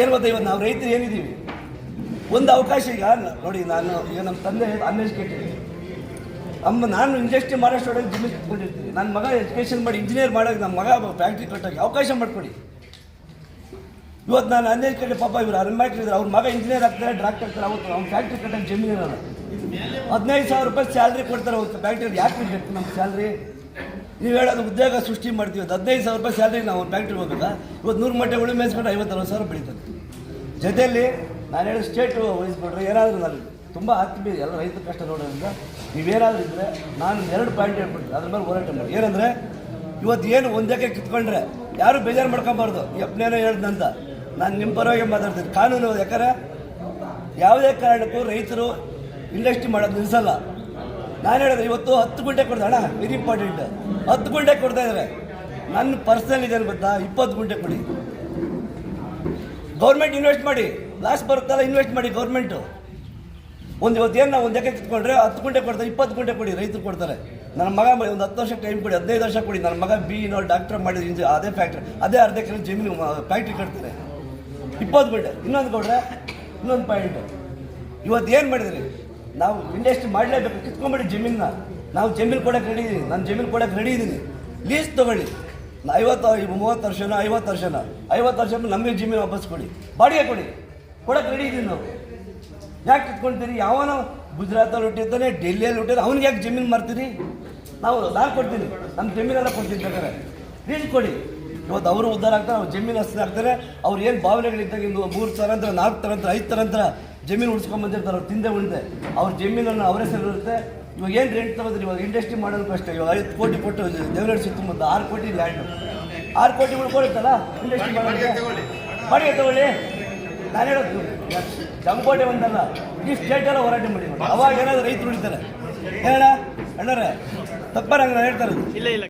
ಏನು ಗೊತ್ತಾ ಇವತ್ತು ನಾವು ರೈತರು ಏನಿದ್ದೀವಿ? ಒಂದು ಅವಕಾಶ ಈಗ ನೋಡಿ, ನಾನು ಈಗ ನಮ್ಮ ತಂದೆ ಅನ್ಎಜುಕೇಟೆಡ್ ಅಮ್ಮ, ನಾನು ಇಂಡಸ್ಟ್ರಿ ಮಾಡೋಷ್ಟೊಳಗೆ ಜಿಮ್ ನನ್ನ ಮಗ ಎಜುಕೇಷನ್ ಮಾಡಿ ಇಂಜಿನಿಯರ್ ಮಾಡೋಕೆ ನಮ್ಮ ಮಗ ಫ್ಯಾಕ್ಟ್ರಿ ಕಟ್ಟೋಕೆ ಅವಕಾಶ ಮಾಡಿಕೊಡಿ. ಇವತ್ತು ನಾನು ಅನ್ಎಜುಕೇಟೆಡ್ ಪಾಪ ಇವರು ಇದ್ದಾರೆ. ಅವ್ರ ಮಗ ಇಂಜಿನಿಯರ್ ಆಗ್ತಾರೆ ಡಾಕ್ಟರ್ ಆಗ್ತಾರೆ ಅವತ್ತು ಅವ್ನು ಫ್ಯಾಕ್ಟ್ರಿ ಕಟ್ಟೋಕೆ ಜಮೀನು ಇರೋಲ್ಲ. ಹದಿನೈದು ಸಾವಿರ ರೂಪಾಯಿ ಸ್ಯಾಲ್ರಿ ಕೊಡ್ತಾರೆ ಅವತ್ತು ಫ್ಯಾಕ್ಟ್ರಿ ಯಾಕೆ ಬೇಕು ನಮ್ಮ ಸ್ಯಾಲ್ರಿ ನೀವು ಹೇಳೋದು ಉದ್ಯೋಗ ಸೃಷ್ಟಿ ಮಾಡ್ತೀವಿ. ಅದು ಹದಿನೈದು ಸಾವಿರ ರೂಪಾಯಿ ಸ್ಯಾಲ್ರಿ ನಾವು ಫ್ಯಾಕ್ಟ್ರಿ ಹೋಗಲ್ಲ ಇವತ್ತು ನೂರು ಮಟ್ಟೆ ಉಳುಮೆ ಮೇಯಿಸ್ಕೊಂಡು ಐವತ್ತು ಸಾವಿರ ಬೆಳೀತದೆ. ಜೊತೆಯಲ್ಲಿ ನಾನು ಹೇಳೋ ಸ್ಟೇಟು ವಹಿಸ್ಬಿಟ್ರೆ ಏನಾದರೂ ನಾನು ತುಂಬ ಆತ್ಮೀಯ ಎಲ್ಲ ರೈತರ ಕಷ್ಟ ನೋಡೋದ್ರಿಂದ. ನೀವೇನಾದರೂ ಇದ್ದರೆ ನಾನು ಎರಡು ಪಾಯಿಂಟ್ ಹೇಳ್ಬಿಡ್ತೀನಿ, ಅದ್ರ ಮೇಲೆ ಹೋರಾಟ ಮಾಡಿ. ಏನಂದರೆ, ಇವತ್ತು ಏನು ಒಂದಕ್ಕೆ ಕಿತ್ಕೊಂಡ್ರೆ ಯಾರು ಬೇಜಾರು ಮಾಡ್ಕೊಬಾರ್ದು. ಯಪ್ನೇನೋ ಹೇಳ್ದಂತ ನಾನು ನಿಮ್ಮ ಪರವಾಗಿ ಮಾತಾಡ್ತೀನಿ. ಕಾನೂನು ಯಾಕಂದರೆ ಯಾವುದೇ ಕಾರಣಕ್ಕೂ ರೈತರು ಇಂಡಸ್ಟ್ರಿ ಮಾಡೋದು ನಿಲ್ಲಿಸಲ್ಲ ನಾನು ಹೇಳಿದ್ರೆ ಇವತ್ತು ಹತ್ತು ಗುಂಟೆ ಕೊಡ್ದೆ, ಅಣ್ಣ ವೆರಿ ಇಂಪಾರ್ಟೆಂಟ್ ಹತ್ತು ಗುಂಟೆ ಕೊಡ್ತಾ ಇದ್ದಾರೆ. ನನ್ನ ಪರ್ಸನಲ್ ಇದೆ ಗೊತ್ತಾ? ಇಪ್ಪತ್ತು ಗುಂಟೆ ಕೊಡಿ. ಗೌರ್ಮೆಂಟ್ ಇನ್ವೆಸ್ಟ್ ಮಾಡಿ. ಲಾಸ್ಟ್ ಬರುತ್ತಲ್ಲ ಇನ್ವೆಸ್ಟ್ ಮಾಡಿ ಗೌರ್ಮೆಂಟು ಒಂದು ಇವತ್ತು ಏನು ನಾವು ಒಂದು ಎಕರೆ ಕಿತ್ಕೊಂಡ್ರೆ ಹತ್ತು ಗುಂಟೆ ಕೊಡ್ತಾರೆ, ಇಪ್ಪತ್ತು ಗುಂಟೆ ಕೊಡಿ, ರೈತರು ಕೊಡ್ತಾರೆ. ನನ್ನ ಮಗ ಒಂದು ಹತ್ತು ವರ್ಷ ಟೈಮ್ ಕೊಡಿ, ಹದಿನೈದು ವರ್ಷ ಕೊಡಿ, ನನ್ನ ಮಗ ಬಿ ನೋ ಡಾಕ್ಟರ್ ಮಾಡಿದ ಇಂಜಿ ಅದೇ ಫ್ಯಾಕ್ಟ್ರಿ ಅದೇ ಅರ್ಧ ಎಕರೆ ಜಮೀನು ಫ್ಯಾಕ್ಟ್ರಿ ಕಟ್ತಾರೆ. ಇಪ್ಪತ್ತು ಗುಂಟೆ. ಇನ್ನೊಂದು ಕೊಡ್ರೆ, ಇನ್ನೊಂದು ಪಾಯಿಂಟ್ ಇವತ್ತು ಏನು ಮಾಡಿದ್ರಿ? ನಾವು ಇಂಡಸ್ಟ್ರಿ ಮಾಡಲೇಬೇಕು. ಕಿತ್ಕೊಂಬಿಡಿ ಜಮೀನ ನಾವು ಜಮೀನು ಕೊಡೋಕೆ ರೆಡಿ ಇದ್ದೀನಿ ನಾನು ಜಮೀನು ಕೊಡೋಕೆ ರೆಡಿ ಇದ್ದೀನಿ ಲೀಸ್ ತೊಗೊಳ್ಳಿ. ಐವತ್ತು ಮೂವತ್ತು ವರ್ಷನೋ, ಐವತ್ತು ವರ್ಷನೋ, ಐವತ್ತು ವರ್ಷ ನಮಗೆ ಜಮೀನು ವಾಪಸ್ ಕೊಡಿ. ಬಾಡಿಗೆ ಕೊಡಿ. ಕೊಡೋಕೆ ರೆಡಿ ಇದ್ದೀನಿ ನಾವು. ಯಾಕೆ ಕಿತ್ಕೊಳ್ತೀರಿ ಯಾವನೋ ಗುಜರಾತಲ್ಲಿ ಹುಟ್ಟಿರ್ತಾನೆ ಡೆಲ್ಲಿಯಲ್ಲಿ ಹುಟ್ಟಿದ್ರೆ ಅವ್ನಿಗೆ ಯಾಕೆ ಜಮೀನು ಮಾಡ್ತೀರಿ ನಾವು ನಾನು ಕೊಡ್ತೀನಿ. ನಮ್ಮ ಜಮೀನೆಲ್ಲ ಕೊಡ್ತೀನಿ ಬೇಕಾದ್ರೆ. ಲೀಸ್ ಕೊಡಿ. ಇವತ್ತು ಅವರು ಉದ್ಧಾರ ಆಗ್ತಾರೆ ಅವ್ರು ಜಮೀನು ಹಸ್ತಿ ಆಗ್ತಾರೆ. ಅವ್ರು ಏನು ಭಾವನೆಗಳಿದ್ದಾಗ ಇಂದು ಮೂರು ತರಂತರ ನಾಲ್ಕು ತರಂತರ ಐದು ತರಂತರ ಜಮೀನು ಉಳಿಸ್ಕೊಂಬಂದಿರ್ತಾರೆ ಅವ್ರು ತಿಂದೆ ಉಳಿದೆ. ಅವ್ರ ಜಮೀನನ್ನು ಅವರೇ ಇರುತ್ತೆ ಇವಾಗ ಏನು ರೇಟ್ ತಗೋದ್ರಿ ಇವಾಗ ಇಂಡಸ್ಟ್ರಿ ಮಾಡೋದು ಅಷ್ಟೇ. ಇವಾಗ ಐದು ಕೋಟಿ ಕೊಟ್ಟು ದೇವರಡ್ ಸುತ್ತಮುತ್ತ ಆರು ಕೋಟಿ ಲ್ಯಾಂಡ್ ಆರು ಕೋಟಿ ಉಳ್ಕೊಳುತ್ತಲ್ಲ ಇಂಡಸ್ಟ್ರಿ ಮಾಡೋದಕ್ಕೆ ಬಾಡಿಗೆ ತಗೊಳ್ಳಿ. ನಾನು ಹೇಳೋದು ಜಂಕೋಟೆ ಒಂದಲ್ಲ, ಈ ಸ್ಟೇಟೆಲ್ಲ ಹೋರಾಟ ಮಾಡಿ ಅವಾಗ ಏನಾದ್ರು ರೈತರು ಉಳಿತಾರೆ. ಹೇಳ ಅಣ್ಣರೇ ತಪ್ಪಾರ ಹೇಳ್ತಾರೆ ಇಲ್ಲ ಇಲ್ಲ.